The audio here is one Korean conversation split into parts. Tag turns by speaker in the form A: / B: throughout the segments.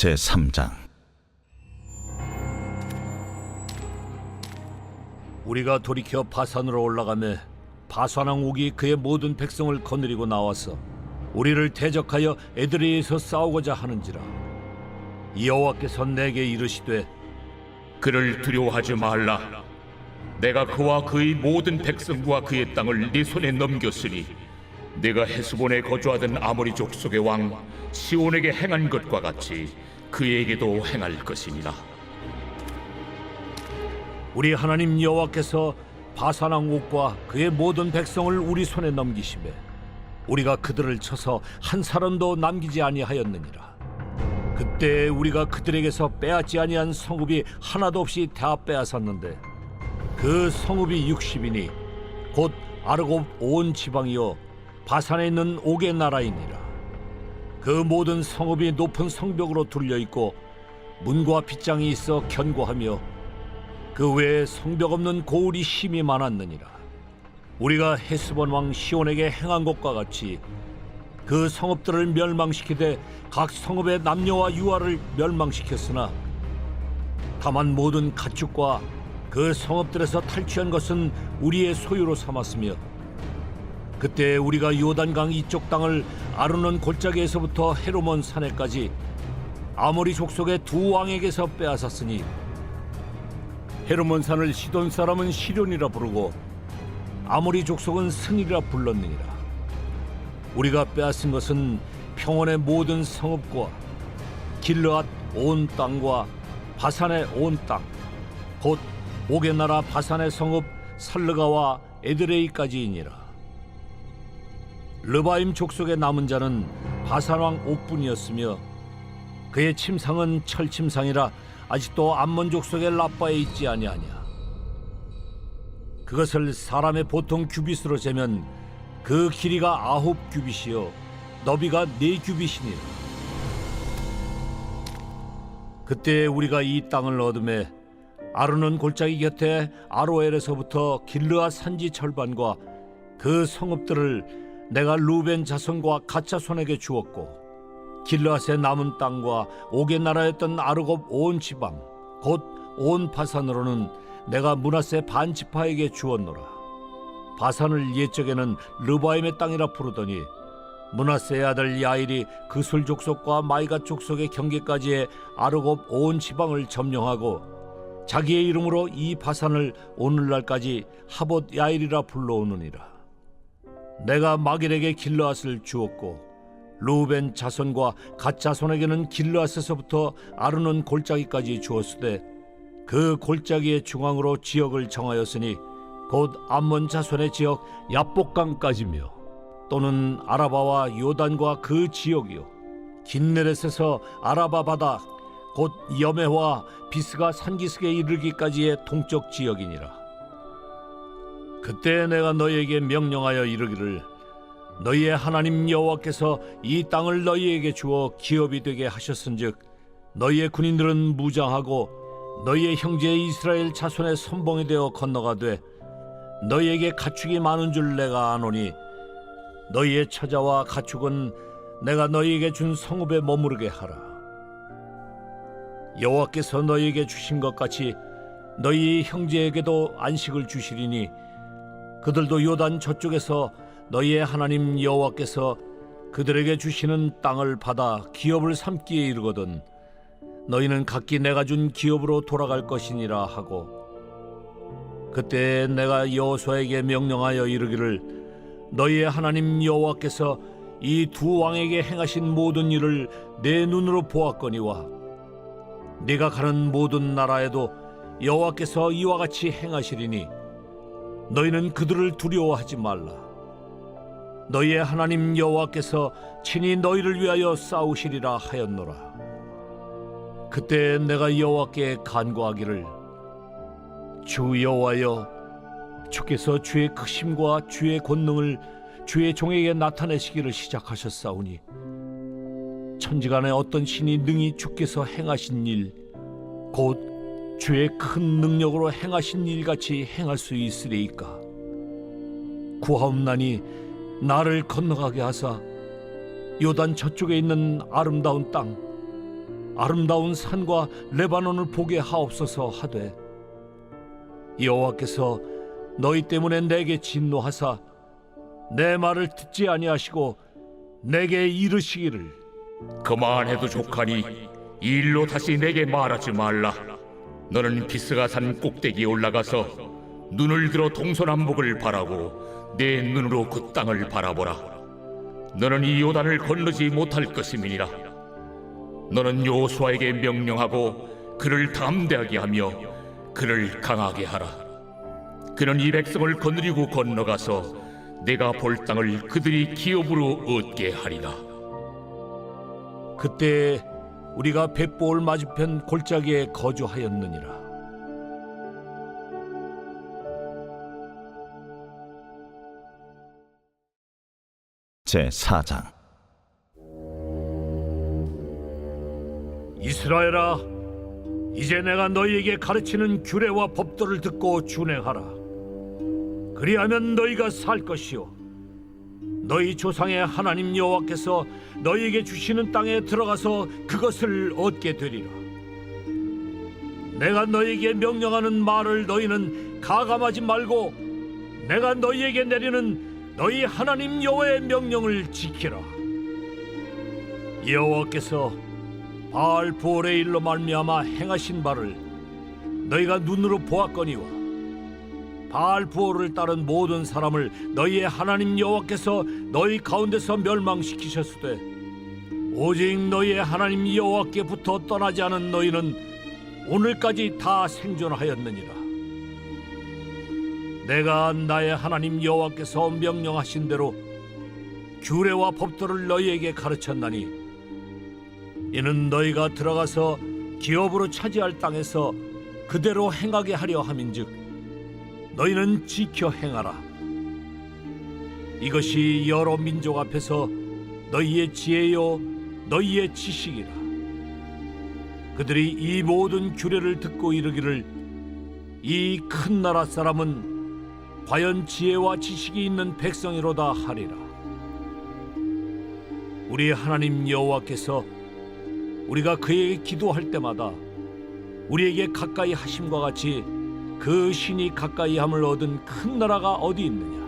A: 제 3장
B: 우리가 돌이켜 바산으로 올라가매 바산왕 옥이 그의 모든 백성을 거느리고 나와서 우리를 대적하여 에드레에서 싸우고자 하는지라 여호와께서 내게 이르시되
C: 그를 두려워하지 말라. 내가 그와 그의 모든 백성과 그의 땅을 네 손에 넘겼으니 내가 헤스본에 거주하던 아모리 족속의 왕 시온에게 행한 것과 같이 그에게도 행할 것이니라.
B: 우리 하나님 여호와께서 바산왕 옥과 그의 모든 백성을 우리 손에 넘기시매 우리가 그들을 쳐서 한 사람도 남기지 아니하였느니라 그때 우리가 그들에게서 빼앗지 아니한 성읍이 하나도 없이 다 빼앗았는데 그 성읍이 60이니 곧 아르곱 온 지방이요 바산에 있는 옥의 나라이니라 그 모든 성읍이 높은 성벽으로 둘려 있고 문과 빗장이 있어 견고하며 그 외에 성벽 없는 고울이 힘이 많았느니라. 우리가 헤스본 왕 시온에게 행한 것과 같이 그 성읍들을 멸망시키되 각 성읍의 남녀와 유아를 멸망시켰으나 다만 모든 가축과 그 성읍들에서 탈취한 것은 우리의 소유로 삼았으며 그때 우리가 요단강 이쪽 땅을 아르논 골짜기에서부터 헤르몬 산에까지 아모리 족속의 두 왕에게서 빼앗았으니 헤르몬 산을 시돈 사람은 시련이라 부르고 아모리 족속은 승이라 불렀느니라. 우리가 빼앗은 것은 평원의 모든 성읍과 길르앗 온 땅과 바산의 온 땅, 곧 옥의 나라 바산의 성읍 살르가와 에드레이까지이니라. 르바임 족속의 남은 자는 바산 왕 옥뿐이었으며 그의 침상은 철침상이라 아직도 암몬 족속의 라빠에 있지 아니하냐. 그것을 사람의 보통 규빗으로 재면 그 길이가 아홉 규빗이요 너비가 네 규빗이니라. 그때 우리가 이 땅을 얻음에 아르논 골짜기 곁에 아로엘에서부터 길르아 산지 절반과 그 성읍들을 내가 루벤 자손과 가차 손에게 주었고 길르앗의 남은 땅과 옥의 나라였던 아르곱 온 지방 곧 온 바산으로는 내가 문하세 반 지파에게 주었노라. 바산을 옛적에는 르바임의 땅이라 부르더니 문하세의 아들 야일이 그술 족속과 마이가 족속의 경계까지의 아르곱 온 지방을 점령하고 자기의 이름으로 이 바산을 오늘날까지 하봇 야일이라 불러오느니라 내가 마길에게 길르앗을 주었고 루벤 자손과 갓 자손에게는 길르앗에서부터 아르논 골짜기까지 주었으되 그 골짜기의 중앙으로 지역을 정하였으니 곧 암몬 자손의 지역 야복강까지며 또는 아라바와 요단과 그 지역이요. 긴네렛에서 아라바 바다 곧 여메와 비스가 산기슭에 이르기까지의 동쪽 지역이니라 그때 내가 너희에게 명령하여 이르기를 너희의 하나님 여호와께서 이 땅을 너희에게 주어 기업이 되게 하셨은즉 너희의 군인들은 무장하고 너희의 형제 이스라엘 자손의 선봉이 되어 건너가되 너희에게 가축이 많은 줄 내가 아노니 너희의 처자와 가축은 내가 너희에게 준 성읍에 머무르게 하라. 여호와께서 너희에게 주신 것 같이 너희 형제에게도 안식을 주시리니 그들도 요단 저쪽에서 너희의 하나님 여호와께서 그들에게 주시는 땅을 받아 기업을 삼기에 이르거든 너희는 각기 내가 준 기업으로 돌아갈 것이니라 하고 그때 내가 여호수아에게 명령하여 이르기를 너희의 하나님 여호와께서 이 두 왕에게 행하신 모든 일을 내 눈으로 보았거니와 네가 가는 모든 나라에도 여호와께서 이와 같이 행하시리니 너희는 그들을 두려워하지 말라. 너희의 하나님 여호와께서 친히 너희를 위하여 싸우시리라 하였노라. 그때 내가 여호와께 간구하기를 주 여호와여 주께서 주의 크심과 주의 권능을 주의 종에게 나타내시기를 시작하셨사오니 천지간에 어떤 신이 능히 주께서 행하신 일 곧 주의 큰 능력으로 행하신 일 같이 행할 수 있으리이까 구하옵나니 나를 건너가게 하사 요단 저쪽에 있는 아름다운 땅 아름다운 산과 레바논을 보게 하옵소서 하되 여호와께서 너희 때문에 내게 진노하사 내 말을 듣지 아니하시고 내게 이르시기를
C: 그만해도 족하니 이 일로 다시 내게 말하지 말라. 너는 비스가 산 꼭대기에 올라가서 눈을 들어 동서남북을 바라고 내 눈으로 그 땅을 바라보라. 너는 이 요단을 건너지 못할 것임이니라. 너는 요수아에게 명령하고 그를 담대하게 하며 그를 강하게 하라. 그는 이 백성을 거느리고 건너가서 내가 볼 땅을 그들이 기업으로 얻게 하리라.
B: 그때 우리가 벳보올 맞은편 골짜기에 거주하였느니라.
A: 제 4장.
B: 이스라엘아 이제 내가 너희에게 가르치는 규례와 법도를 듣고 준행하라. 그리하면 너희가 살 것이요 너희 조상의 하나님 여호와께서 너희에게 주시는 땅에 들어가서 그것을 얻게 되리라. 내가 너희에게 명령하는 말을 너희는 가감하지 말고 내가 너희에게 내리는 너희 하나님 여호와의 명령을 지키라. 여호와께서 바알 부올의 일로 말미암아 행하신 바를 너희가 눈으로 보았거니와 바알 부올을 따른 모든 사람을 너희의 하나님 여호와께서 너희 가운데서 멸망시키셨으되 오직 너희의 하나님 여호와께부터 떠나지 않은 너희는 오늘까지 다 생존하였느니라. 내가 나의 하나님 여호와께서 명령하신 대로 규례와 법도를 너희에게 가르쳤나니 이는 너희가 들어가서 기업으로 차지할 땅에서 그대로 행하게 하려 함인즉 너희는 지켜 행하라. 이것이 여러 민족 앞에서 너희의 지혜요 너희의 지식이라. 그들이 이 모든 규례를 듣고 이르기를 이 큰 나라 사람은 과연 지혜와 지식이 있는 백성이로다 하리라. 우리 하나님 여호와께서 우리가 그에게 기도할 때마다 우리에게 가까이 하심과 같이 그 신이 가까이 함을 얻은 큰 나라가 어디 있느냐?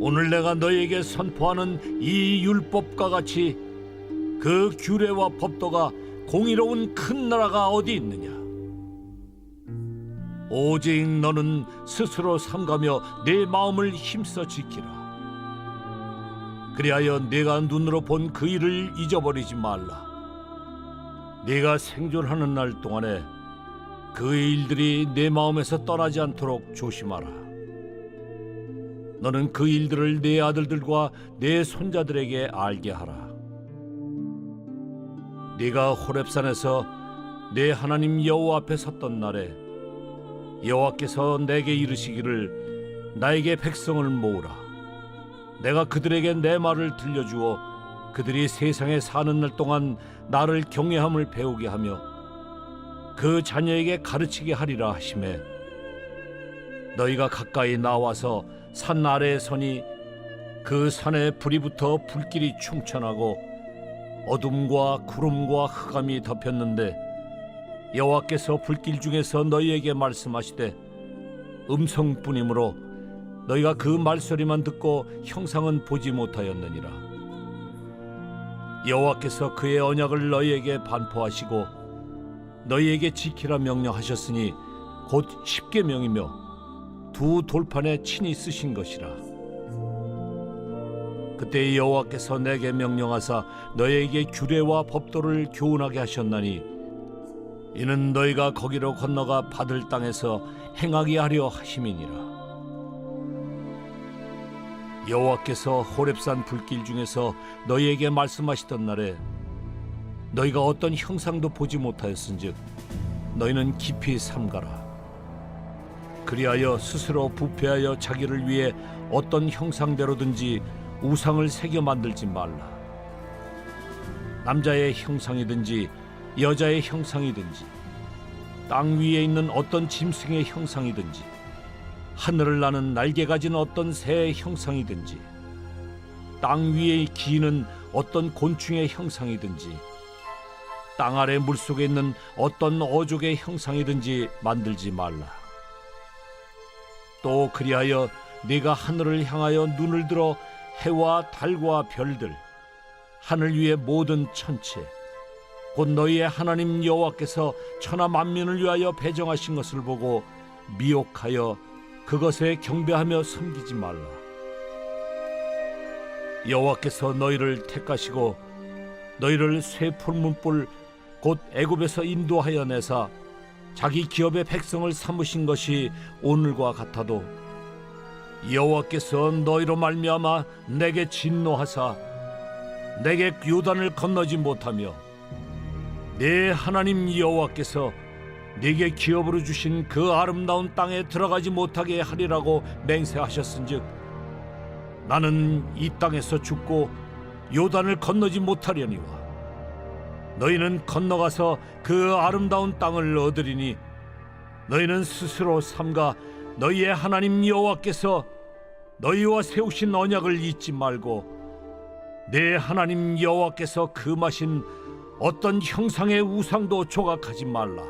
B: 오늘 내가 너에게 선포하는 이 율법과 같이 그 규례와 법도가 공의로운 큰 나라가 어디 있느냐? 오직 너는 스스로 삼가며 내 마음을 힘써 지키라. 그리하여 내가 눈으로 본 그 일을 잊어버리지 말라. 네가 생존하는 날 동안에 그 일들이 내 마음에서 떠나지 않도록 조심하라. 너는 그 일들을 내 아들들과 내 손자들에게 알게 하라. 네가 호렙산에서 내 하나님 여호와 앞에 섰던 날에 여호와께서 내게 이르시기를 나에게 백성을 모으라. 내가 그들에게 내 말을 들려주어 그들이 세상에 사는 날 동안 나를 경외함을 배우게 하며 그 자녀에게 가르치게 하리라 하심에 너희가 가까이 나와서 산 아래에 서니 그 산에 불이 붙어 불길이 충천하고 어둠과 구름과 흑암이 덮였는데 여호와께서 불길 중에서 너희에게 말씀하시되 음성뿐이므로 너희가 그 말소리만 듣고 형상은 보지 못하였느니라. 여호와께서 그의 언약을 너희에게 반포하시고 너희에게 지키라 명령하셨으니 곧 십계명이며 두 돌판에 친히 쓰신 것이라. 그때 여호와께서 내게 명령하사 너희에게 규례와 법도를 교훈하게 하셨나니 이는 너희가 거기로 건너가 받을 땅에서 행하게 하려 하심이니라. 여호와께서 호렙산 불길 중에서 너희에게 말씀하시던 날에 너희가 어떤 형상도 보지 못하였은즉 너희는 깊이 삼가라. 그리하여 스스로 부패하여 자기를 위해 어떤 형상대로든지 우상을 새겨 만들지 말라. 남자의 형상이든지 여자의 형상이든지 땅 위에 있는 어떤 짐승의 형상이든지 하늘을 나는 날개 가진 어떤 새의 형상이든지 땅 위에 기는 어떤 곤충의 형상이든지 땅 아래 물 속에 있는 어떤 어족의 형상이든지 만들지 말라. 또 그리하여 네가 하늘을 향하여 눈을 들어 해와 달과 별들 하늘 위의 모든 천체 곧 너희의 하나님 여호와께서 천하 만민을 위하여 배정하신 것을 보고 미혹하여 그것에 경배하며 섬기지 말라. 여호와께서 너희를 택하시고 너희를 쇠 풀문불 곧 애굽에서 인도하여 내사 자기 기업의 백성을 삼으신 것이 오늘과 같아도 여호와께서 너희로 말미암아 내게 진노하사 내게 요단을 건너지 못하며 내 하나님 여호와께서 네게 기업으로 주신 그 아름다운 땅에 들어가지 못하게 하리라고 맹세하셨은즉 나는 이 땅에서 죽고 요단을 건너지 못하려니와 너희는 건너가서 그 아름다운 땅을 얻으리니 너희는 스스로 삼가 너희의 하나님 여호와께서 너희와 세우신 언약을 잊지 말고 내 하나님 여호와께서 금하신 어떤 형상의 우상도 조각하지 말라.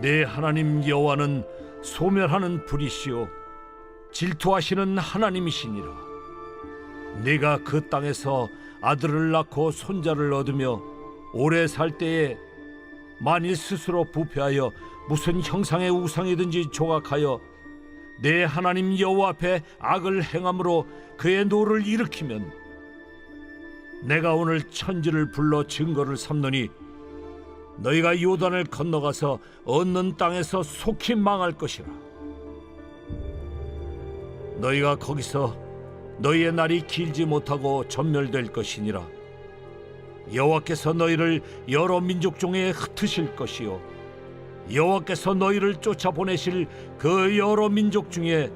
B: 내 하나님 여호와는 소멸하는 불이시요 질투하시는 하나님이시니라. 네가 그 땅에서 아들을 낳고 손자를 얻으며 오래 살 때에 만일 스스로 부패하여 무슨 형상의 우상이든지 조각하여 내 하나님 여호와 앞에 악을 행함으로 그의 노를 일으키면 내가 오늘 천지를 불러 증거를 삼노니 너희가 요단을 건너가서 얻는 땅에서 속히 망할 것이라. 너희가 거기서 너희의 날이 길지 못하고 전멸될 것이니라 여호와께서 너희를 여러 민족 중에 흩으실 것이요 여호와께서 너희를 쫓아 보내실 그 여러 민족 중에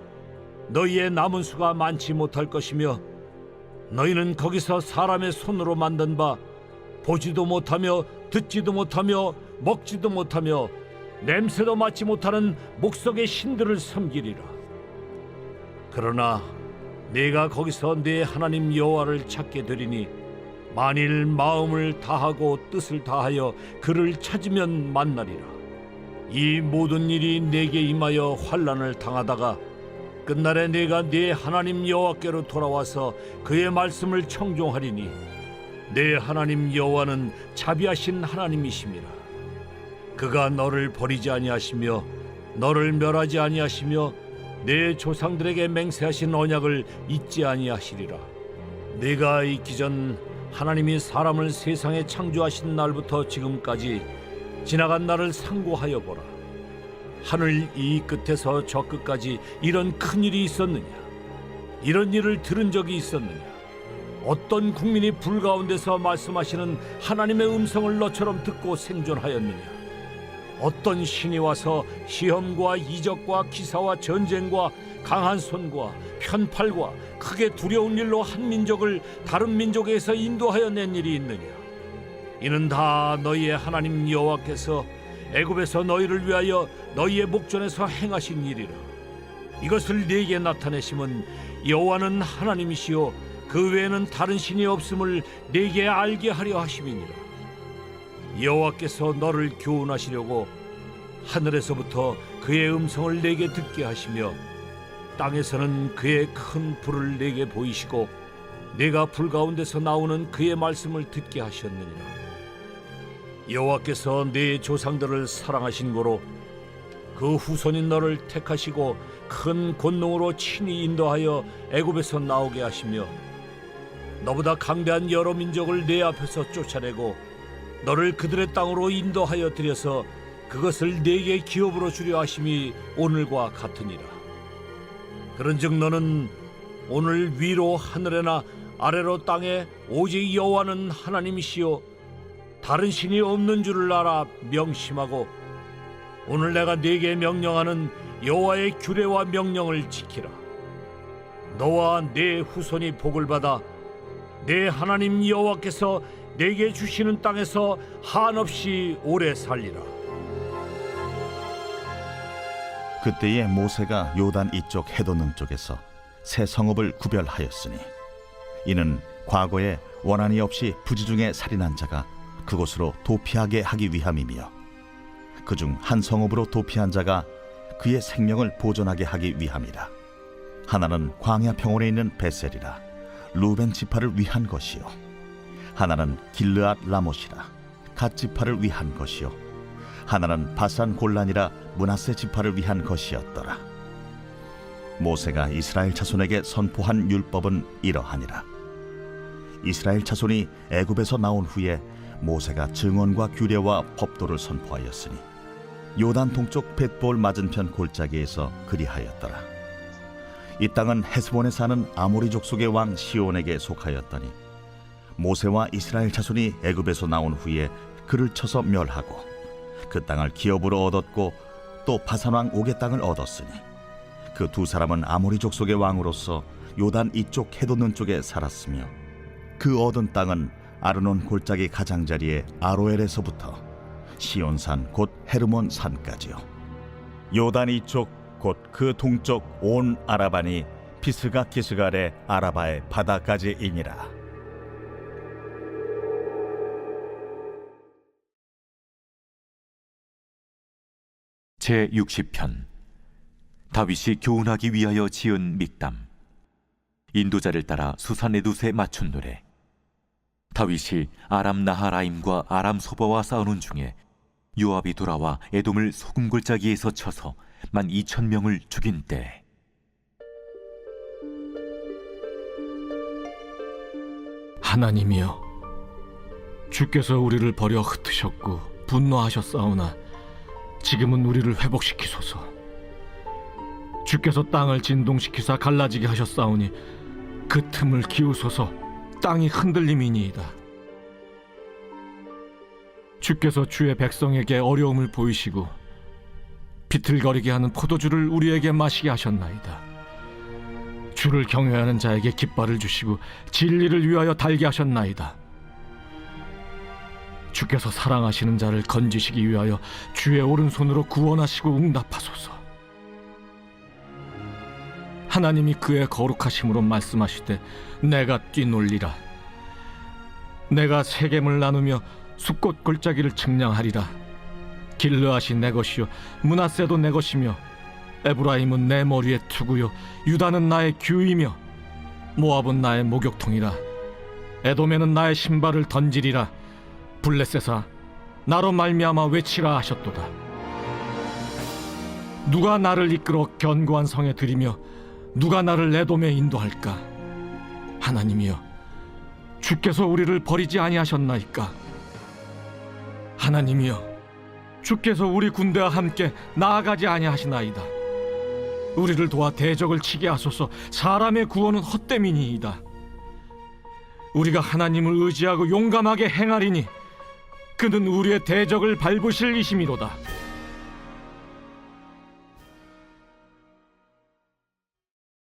B: 너희의 남은 수가 많지 못할 것이며 너희는 거기서 사람의 손으로 만든 바 보지도 못하며 듣지도 못하며 먹지도 못하며 냄새도 맡지 못하는 목석의 신들을 섬기리라. 그러나 내가 거기서 내 하나님 여호와를 찾게 되리니 만일 마음을 다하고 뜻을 다하여 그를 찾으면 만나리라. 이 모든 일이 내게 임하여 환란을 당하다가 끝날에 내가 네 하나님 여호와께로 돌아와서 그의 말씀을 청종하리니 내 하나님 여호와는 자비하신 하나님이심이라 그가 너를 버리지 아니하시며 너를 멸하지 아니하시며 내 조상들에게 맹세하신 언약을 잊지 아니하시리라 내가 있기 전 하나님이 사람을 세상에 창조하신 날부터 지금까지 지나간 날을 상고하여 보라 하늘 이 끝에서 저 끝까지 이런 큰 일이 있었느냐? 이런 일을 들은 적이 있었느냐? 어떤 국민이 불 가운데서 말씀하시는 하나님의 음성을 너처럼 듣고 생존하였느냐? 어떤 신이 와서 시험과 이적과 기사와 전쟁과 강한 손과 편팔과 크게 두려운 일로 한 민족을 다른 민족에서 인도하여 낸 일이 있느냐? 이는 다 너희의 하나님 여호와께서 애굽에서 너희를 위하여 너희의 목전에서 행하신 일이라. 이것을 네게 나타내심은 여호와는 하나님이시요 그 외에는 다른 신이 없음을 네게 알게 하려 하심이니라. 여호와께서 너를 교훈하시려고 하늘에서부터 그의 음성을 내게 듣게 하시며 땅에서는 그의 큰 불을 내게 보이시고 내가 불 가운데서 나오는 그의 말씀을 듣게 하셨느니라. 여호와께서 네 조상들을 사랑하신 고로 그 후손인 너를 택하시고 큰 권능으로 친히 인도하여 애굽에서 나오게 하시며 너보다 강대한 여러 민족을 내 앞에서 쫓아내고 너를 그들의 땅으로 인도하여 들여서 그것을 네게 기업으로 주려 하심이 오늘과 같으니라 그런즉 너는 오늘 위로 하늘에나 아래로 땅에 오직 여호와는 하나님이시요 다른 신이 없는 줄을 알아 명심하고 오늘 내가 네게 명령하는 여호와의 규례와 명령을 지키라. 너와 네 후손이 복을 받아 내 하나님 여호와께서 내게 주시는 땅에서 한없이 오래 살리라.
A: 그때에 모세가 요단 이쪽 해돋는 쪽에서 새 성읍을 구별하였으니 이는 과거에 원한이 없이 부지 중에 살인한 자가 그곳으로 도피하게 하기 위함이며 그중 한 성읍으로 도피한 자가 그의 생명을 보존하게 하기 위함이라 하나는 광야 평원에 있는 베셀이라 루벤 지파를 위한 것이요 하나는 길르앗 라못이라 갓 지파를 위한 것이요. 하나는 바산 골란이라 문하세 지파를 위한 것이었더라. 모세가 이스라엘 자손에게 선포한 율법은 이러하니라. 이스라엘 자손이 애굽에서 나온 후에 모세가 증언과 규례와 법도를 선포하였으니 요단 동쪽 벳볼 맞은편 골짜기에서 그리하였더라. 이 땅은 헤스본에 사는 아모리 족속의 왕 시온에게 속하였더니 모세와 이스라엘 자손이 애굽에서 나온 후에 그를 쳐서 멸하고 그 땅을 기업으로 얻었고 또 바산 왕 옥의 땅을 얻었으니 그 두 사람은 아모리 족속의 왕으로서 요단 이쪽 해돋는 쪽에 살았으며 그 얻은 땅은 아르논 골짜기 가장자리에 아로엘에서부터 시온산 곧 헤르몬 산까지요. 요단 이쪽 곧 그 동쪽 온 아라반이 피스가 기스갈의 아라바의 바다까지이니라.
D: 제 60편. 다윗이 교훈하기 위하여 지은 믹담. 인도자를 따라 수산에두세 맞춘 노래. 다윗이 아람 나하라임과 아람 소바와 싸우는 중에 요압이 돌아와 에돔을 소금 골짜기에서 쳐서 만 이천 명을 죽인 때.
E: 하나님이여 주께서 우리를 버려 흩으셨고 분노하셨사오나 지금은 우리를 회복시키소서. 주께서 땅을 진동시키사 갈라지게 하셨사오니 그 틈을 기우소서. 땅이 흔들림이니이다. 주께서 주의 백성에게 어려움을 보이시고 비틀거리게 하는 포도주를 우리에게 마시게 하셨나이다. 주를 경외하는 자에게 깃발을 주시고 진리를 위하여 달게 하셨나이다. 주께서 사랑하시는 자를 건지시기 위하여 주의 오른손으로 구원하시고 응답하소서. 하나님이 그의 거룩하심으로 말씀하시되 내가 뛰놀리라. 내가 세겜을 나누며 숲꽃 골짜기를 측량하리라. 길르앗이 내 것이요 문하세도 내 것이며 에브라임은 내 머리의 투구요 유다는 나의 규이며 모압은 나의 목욕통이라 에돔에는 나의 신발을 던지리라 블레셋아 나로 말미암아 외치라 하셨도다. 누가 나를 이끌어 견고한 성에 들이며 누가 나를 에돔에 인도할까? 하나님이여 주께서 우리를 버리지 아니하셨나이까? 하나님이여 주께서 우리 군대와 함께 나아가지 아니하시나이다. 우리를 도와 대적을 치게 하소서 사람의 구원은 헛됨이니이다. 우리가 하나님을 의지하고 용감하게 행하리니 그는 우리의 대적을 밟으실 이심이로다